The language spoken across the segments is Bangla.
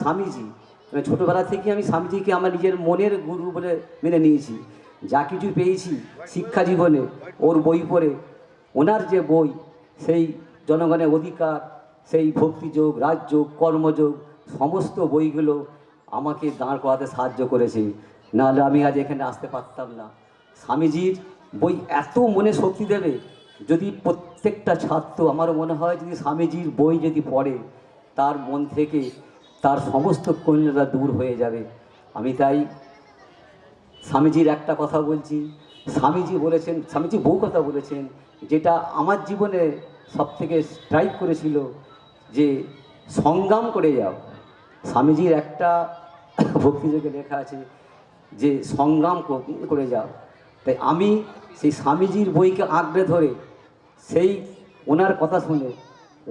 স্বামীজি। মানে ছোটোবেলা থেকে আমি স্বামীজিকে আমার নিজের মনের গুরু বলে মেনে নিয়েছি। যা কিছু পেয়েছি শিক্ষা জীবনে, ওর বই পড়ে, ওনার যে বই, সেই জনগণের অধিকার, সেই ভক্তিযোগ, রাজযোগ, কর্মযোগ, সমস্ত বইগুলো আমাকে দাঁড় করাতে সাহায্য করেছে। নাহলে আমি আজ এখানে আসতে পারতাম না। স্বামীজির বই এত মনে শক্তি দেবে, যদি প্রত্যেকটা ছাত্র, আমারও মনে হয় যদি স্বামীজির বই যদি পড়ে, তার মন থেকে তার সমস্ত কন্যারা দূর হয়ে যাবে। আমি তাই স্বামীজির একটা কথা বলছি। স্বামীজি বলেছেন, স্বামীজি বহু কথা বলেছেন, যেটা আমার জীবনে সব থেকে স্ট্রাইক করেছিল যে সংগ্রাম করে যাও। স্বামীজির একটা ভক্তিযোগে লেখা আছে যে সংগ্রাম করে যাও। তাই আমি সেই স্বামীজির বইকে আঁকড়ে ধরে সেই ওনার কথা শুনে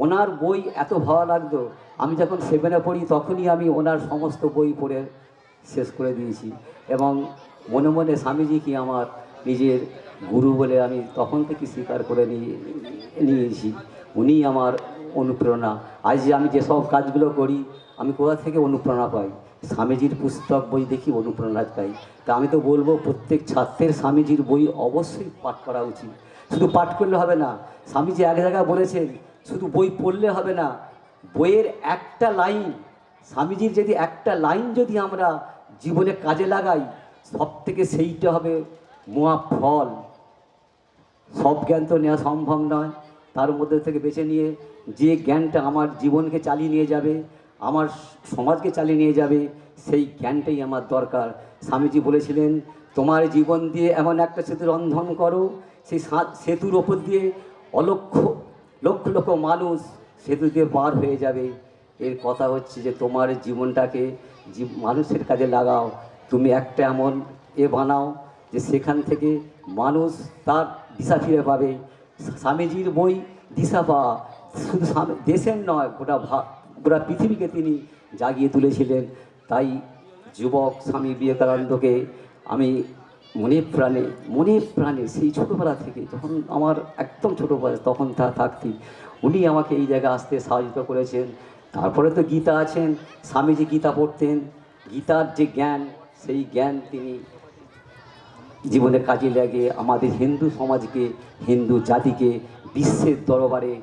ওনার বই এত ভালো লাগতো। আমি যখন সেভেনে পড়ি, তখনই আমি ওনার সমস্ত বই পড়ে শেষ করে দিয়েছি। এবং মনে মনে স্বামীজি কি আমার নিজের গুরু বলে আমি তখন থেকে স্বীকার করে নিয়ে, নিয়েছি। উনি আমার অনুপ্রেরণা। আজ যে আমি যেসব কাজগুলো করি, আমি কোথা থেকে অনুপ্রেরণা পাই? স্বামীজির পুস্তক বই দেখি অনুপ্রেরণা পাই। তা আমি তো বলব, প্রত্যেক ছাত্রের স্বামীজির বই অবশ্যই পাঠ করা উচিত। শুধু পাঠ করলে হবে না, স্বামীজি এক জায়গায় বলেছেন শুধু বই পড়লে হবে না, বইয়ের একটা লাইন, স্বামীজির যদি একটা লাইন যদি আমরা জীবনে কাজে লাগাই সব থেকে সেইটা হবে মোয়া ফল। সব জ্ঞান তো নেওয়া সম্ভব নয়, তার মধ্যে থেকে বেছে নিয়ে যে জ্ঞানটা আমার জীবনকে চালিয়ে নিয়ে যাবে, আমার সমাজকে চালিয়ে নিয়ে যাবে, সেই জ্ঞানটাই আমার দরকার। স্বামীজি বলেছিলেন, তোমার জীবন দিয়ে এমন একটা সেতু রন্ধন করো, সেই সেতুর ওপর দিয়ে অলক্ষ লক্ষ লক্ষ মানুষ সেতু দিয়ে পার হয়ে যাবে। এর কথা হচ্ছে যে, তোমার জীবনটাকে জীব- মানুষের কাজে লাগাও। তুমি একটা এমন এ বানাও যে, সেখান থেকে মানুষ তার দিশা ফিরে পাবে। স্বামীজির বই দিশা পাওয়া শুধু দেশের নয়, গোটা গোটা পৃথিবীকে তিনি জাগিয়ে তুলেছিলেন। তাই যুবক স্বামী বিবেকানন্দকে আমি মনে প্রাণে মনে প্রাণে সেই ছোটোবেলা থেকে যখন আমার একদম ছোটো বয়স তখন তা থাকতি উনি আমাকে এই জায়গায় আসতে সাহায্য করেছেন। তারপরে তো গীতা আছেন, স্বামীজি গীতা পড়তেন। গীতার যে জ্ঞান, সেই জ্ঞান তিনি জীবনে কাজে লাগে আমাদের হিন্দু সমাজকে, হিন্দু জাতিকে বিশ্বের দরবারে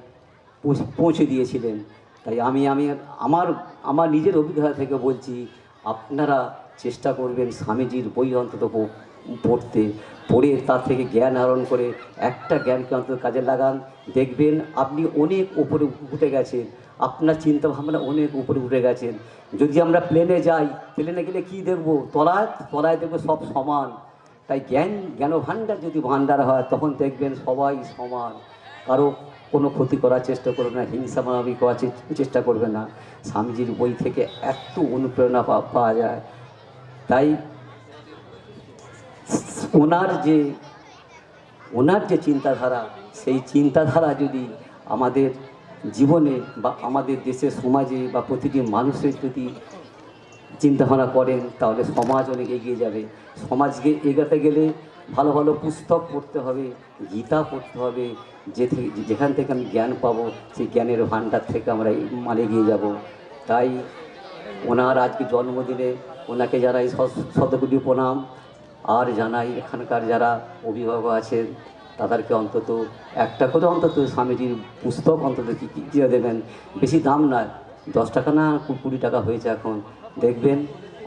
পৌঁছ- দিয়েছিলেন। তাই আমি আমি আমার আমার নিজের অভিজ্ঞতা থেকে বলছি, আপনারা চেষ্টা করবেন স্বামীজির বই অন্তত পড়তে, পড়ে তার থেকে জ্ঞান আহরণ করে একটা জ্ঞানকে অন্তত কাজে লাগান। দেখবেন আপনি অনেক উপরে উঠে গেছেন। আপনার চিন্তা ভাবনা অনেক উপরে উঠে গেছেন। যদি আমরা প্লেনে যাই প্লেনে গেলে কি দেখব? তলায় তলায় দেখব সব সমান। তাই জ্ঞান জ্ঞান ভাণ্ডার যদি ভাণ্ডার হয়, তখন দেখবেন সবাই সমান। কারও কোনো ক্ষতি করার চেষ্টা করবে না, হিংসা মানাবি করার চেষ্টা করবে না। স্বামীজির বই থেকে এত অনুপ্রেরণা পাওয়া যায়। তাই ওনার যে ওনার যে চিন্তাধারা, সেই চিন্তাধারা যদি আমাদের জীবনে বা আমাদের দেশের সমাজে বা প্রতিটি মানুষের যদি চিন্তাভাবনা করেন, তাহলে সমাজ অনেক এগিয়ে যাবে। সমাজকে এগাতে গেলে ভালো ভালো পুস্তক পড়তে হবে, গীতা পড়তে হবে, যে যেখান থেকে আমি জ্ঞান পাবো, সেই জ্ঞানের ভাণ্ডার থেকে আমরা মানে এগিয়ে যাব। তাই ওনার আজকে জন্মদিনে ওনাকে যারা এই শতকোটি প্রণাম আর জানাই, এখানকার যারা অভিভাবক আছেন, তাদেরকে অন্তত একটা করে অন্তত স্বামীজির পুস্তক অন্তত কি দিয়ে দেবেন। বেশি দাম নয়, দশ টাকা না কুড়ি টাকা হয়েছে এখন। দেখবেন,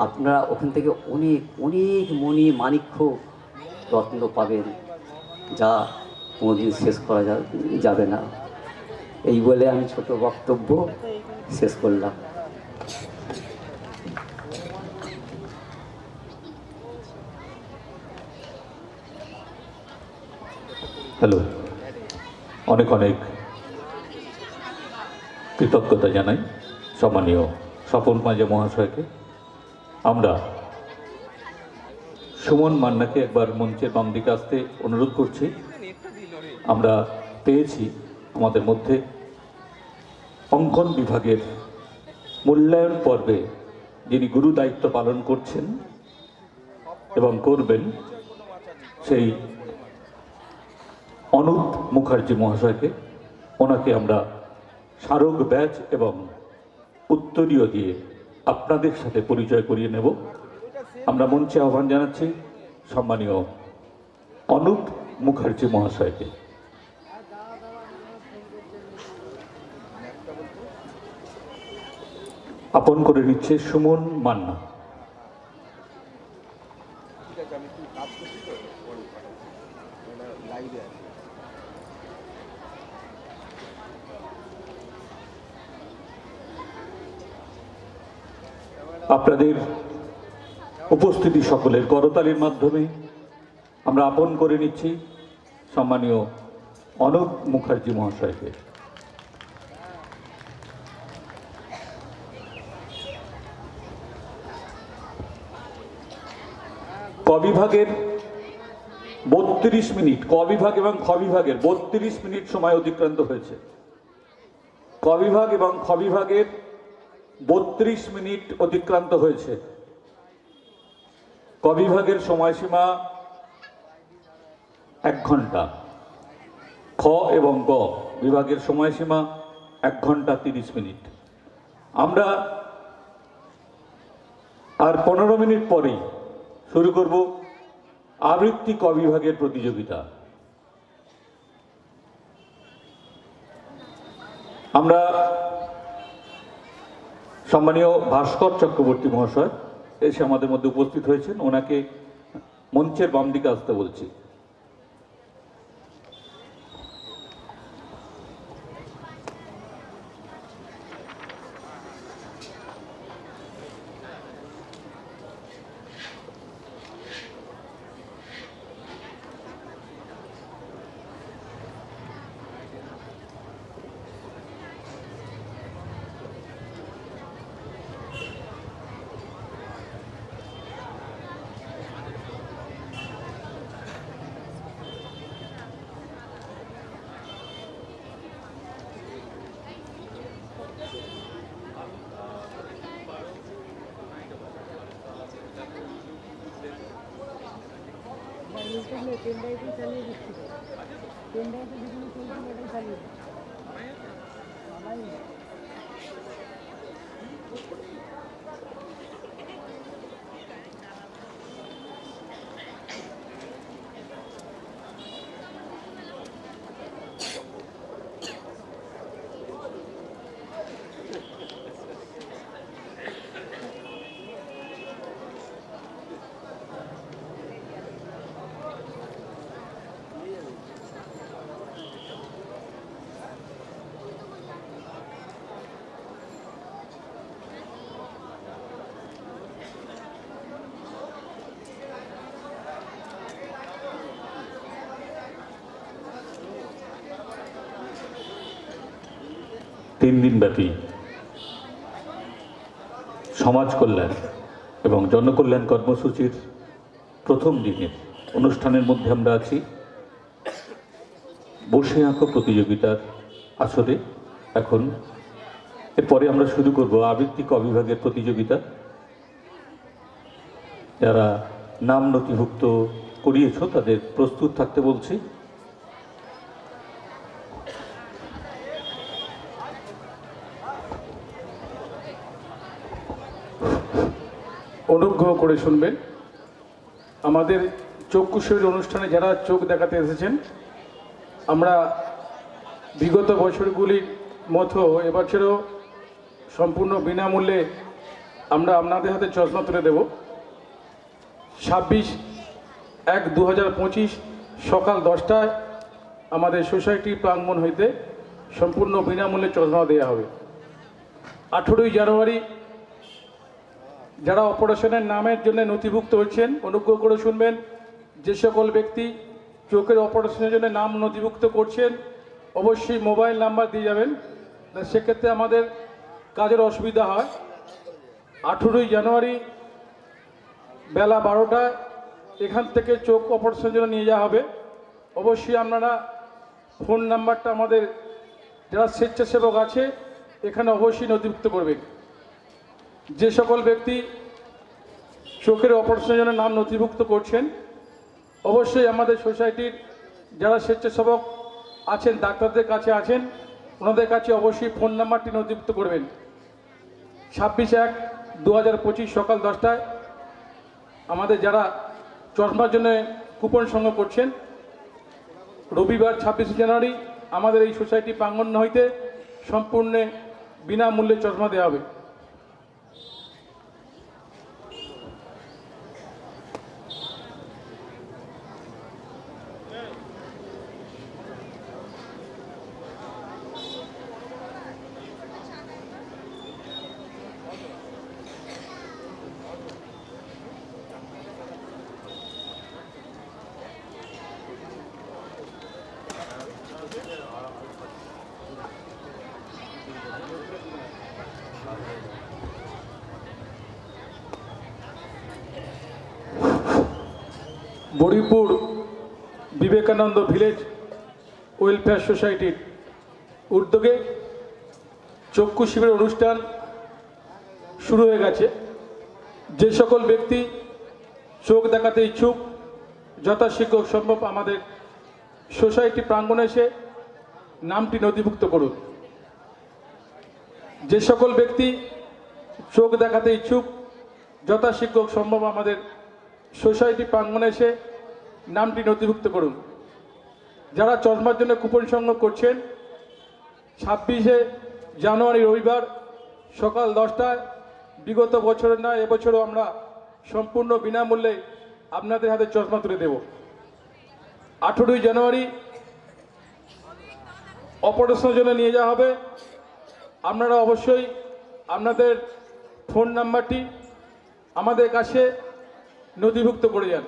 আপনারা ওখান থেকে অনেক অনেক মণি মাণিক্য রত্ন পাবেন, যা কোনোদিন শেষ করা যাবে না। এই বলে আমি ছোট বক্তব্য শেষ করলাম। হ্যালো। অনেক অনেক কৃতজ্ঞতা জানাই সম্মানীয় স্বপন মাঝে মহাশয়কে। আমরা সুমন মান্নাকে একবার মঞ্চের বাম দিকে আসতে অনুরোধ করছি। আমরা পেয়েছি আমাদের মধ্যে অঙ্কন বিভাগের মূল্যায়ন পর্বে যিনি গুরু দায়িত্ব পালন করছেন এবং করবেন, সেই অনুপ মুখার্জি মহাশয়কে ওনাকে আমরা স্মারক ব্যাচ এবং উত্তরীয় দিয়ে আপনাদের সাথে পরিচয় করিয়ে নেব। আমরা মঞ্চে আহ্বান জানাচ্ছি সম্মানীয় অনুপ মুখার্জি মহাশয়কে। আপন করে নিচ্ছে সুমন মান্না। আপনাদের উপস্থিতি সকলের করতালির মাধ্যমে আমরা আপন করে নিচ্ছি সম্মানীয় অনুপ মুখার্জি মহাশয়কে। কবিভাগের বত্রিশ মিনিট, কবিভাগ এবং খ বিভাগের বত্রিশ মিনিট সময় অতিক্রান্ত হয়েছে। কবিভাগ এবং খ বিভাগের বত্রিশ মিনিট অতিক্রান্ত হয়েছে। কবিভাগের সময়সীমা এক ঘণ্টা। খ এবং গ বিভাগের সময়সীমা এক ঘণ্টা তিরিশ মিনিট। আমরা আর পনেরো মিনিট পরেই শুরু করব আবৃত্তি ক বিভাগের প্রতিযোগিতা। আমরা সম্মানীয় ভাস্কর চক্রবর্তী মহাশয়, এসে আমাদের মধ্যে উপস্থিত হয়েছেন। ওনাকে মঞ্চের বাম দিকে আসতে বলছি। চালিয়ে দিচ্ছিল তিন দিন ব্যাপী সমাজ কল্যাণ এবং জনকল্যাণ কর্মসূচির প্রথম দিনের অনুষ্ঠানের মধ্যে আমরা আছি। বসে আঁকো প্রতিযোগিতার আসরে। এখন এরপরে আমরা শুরু করব আবৃত্তি ক বিভাগের প্রতিযোগিতা। যারা নাম নথিভুক্ত করিয়েছ, তাদের প্রস্তুত থাকতে বলছি। অনুগ্রহ করে শুনবেন। আমাদের চক্ষুশৈল অনুষ্ঠানে যারা চোখ দেখাতে এসেছেন, আমরা বিগত বছরগুলির মতো এবছরও সম্পূর্ণ বিনামূল্যে আমরা আপনাদের হাতে চশমা তুলে দেব। ছাব্বিশ এক দু পঁচিশ সকাল দশটায় আমাদের সোসাইটি প্রাঙ্গণ হইতে সম্পূর্ণ বিনামূল্যে চশমা দেওয়া হবে। আঠেরোই জানুয়ারি যারা অপারেশনের নামের জন্য নথিভুক্ত হচ্ছেন অনুগ্রহ করে শুনবেন, যে সকল ব্যক্তি চোখের অপারেশনের জন্য নাম নথিভুক্ত করছেন, অবশ্যই মোবাইল নাম্বার দিয়ে যাবেন। সেক্ষেত্রে আমাদের কাজের অসুবিধা হয়। আঠেরোই জানুয়ারি বেলা বারোটায় এখান থেকে চোখ অপারেশনের জন্য নিয়ে যাওয়া হবে। অবশ্যই আপনারা ফোন নাম্বারটা আমাদের, যারা স্বেচ্ছাসেবক আছে, এখানে অবশ্যই নথিভুক্ত করবেন। যে সকল ব্যক্তি চোখের অপারেশনের জন্য নাম নথিভুক্ত করছেন, অবশ্যই আমাদের সোসাইটির যারা স্বেচ্ছাসেবক আছেন, ডাক্তারদের কাছে আছেন, ওনাদের কাছে অবশ্যই ফোন নাম্বারটি নথিভুক্ত করবেন। ছাব্বিশ এক দু সকাল দশটায় আমাদের যারা চশমার জন্য কুপন সংগ্রহ করছেন, রবিবার ছাব্বিশে জানুয়ারি আমাদের এই সোসাইটি প্রাঙ্গণ হইতে সম্পূর্ণ বিনামূল্যে চশমা দেওয়া হবে। বড়িপুর বিবেকানন্দ ভিলেজ ওয়েলফেয়ার সোসাইটির উদ্যোগে চক্ষু শিবির অনুষ্ঠান শুরু হয়ে গেছে। যে সকল ব্যক্তি চোখ দেখাতে ইচ্ছুক, যথাশীঘ্র সম্ভব আমাদের সোসাইটি প্রাঙ্গণে এসে নামটি নথিভুক্ত করুন। যে সকল ব্যক্তি চোখ দেখাতে ইচ্ছুক, যথাশীঘ্র সম্ভব আমাদের সোসাইটি প্রাঙ্গণে এসে নামটি নথিভুক্ত করুন। যারা চশমার জন্য কুপন সংগ্রহ করছেন, ছাব্বিশে জানুয়ারি রবিবার সকাল দশটায়, বিগত বছরের নয়, এবছরও আমরা সম্পূর্ণ বিনামূল্যে আপনাদের হাতে চশমা তুলে দেব। আঠেরোই জানুয়ারি অপারেশনের জন্য নিয়ে যাওয়া হবে। আপনারা অবশ্যই আপনাদের ফোন নাম্বারটি আমাদের কাছে নথিভুক্ত করে যান।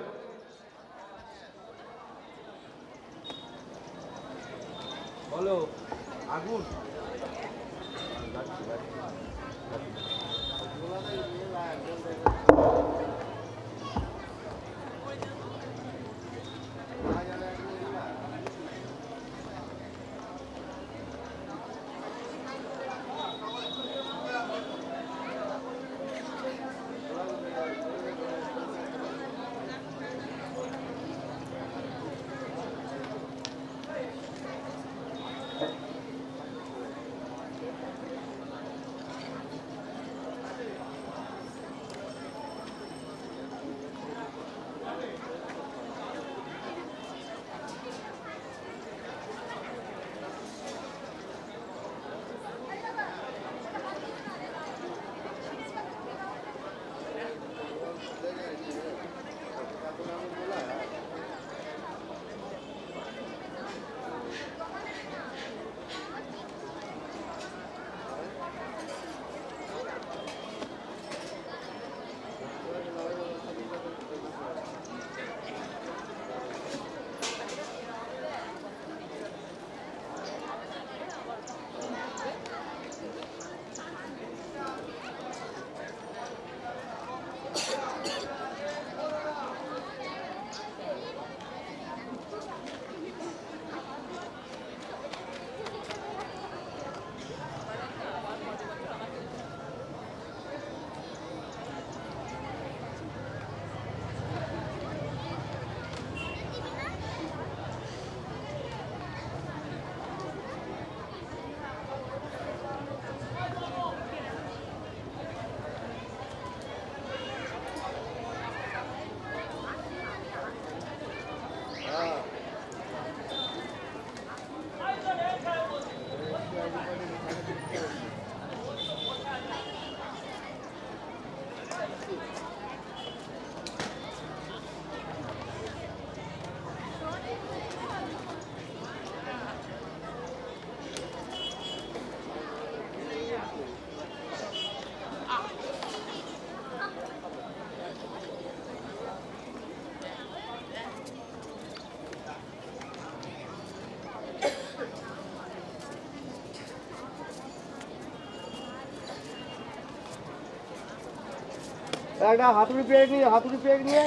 একটা হাতুড়ি পেয়ে নিয়ে, হাতুড়ি পেয়ে নিয়ে,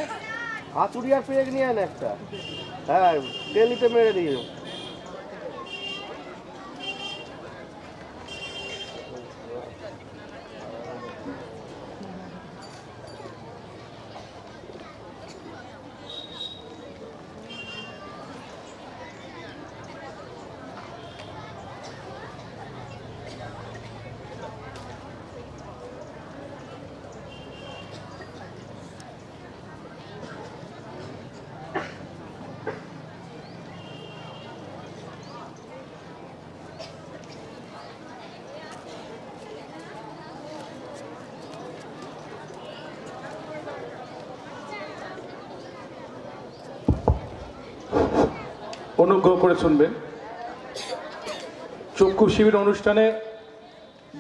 হাতুড়ি আর পেয়ে নিয়ে একটা। হ্যাঁ টেলিতে মেরে দিও অনুগ্রহ করে শুনবেন। চক্ষু শিবির অনুষ্ঠানে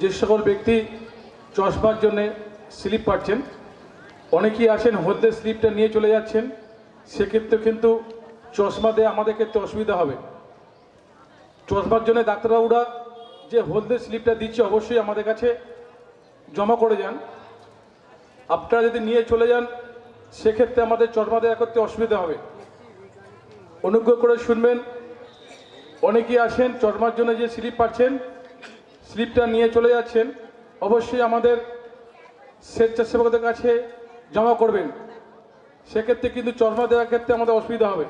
যে সকল ব্যক্তি চশমার জন্য স্লিপ পাচ্ছেন, অনেকেই আসেন হলদে স্লিপটা নিয়ে চলে যাচ্ছেন, সেক্ষেত্রে কিন্তু চশমা দিয়ে আমাদের ক্ষেত্রে অসুবিধা হবে। চশমার জন্য ডাক্তারবাবুরা যে হলদে স্লিপটা দিচ্ছে অবশ্যই আমাদের কাছে জমা করে যান। আপনারা যদি নিয়ে চলে যান, সেক্ষেত্রে আমাদের চশমা দেওয়া করতে অসুবিধা হবে। অনুগ্রহ করে শুনবেন। অনেকেই আসেন, চশমার জন্য যে স্লিপ পাচ্ছেন, স্লিপটা নিয়ে চলে যাচ্ছেন। অবশ্যই আমাদের স্বেচ্ছাসেবকদের কাছে জমা করবেন। সেক্ষেত্রে কিন্তু চশমা দেওয়ার ক্ষেত্রে আমাদের অসুবিধা হবে।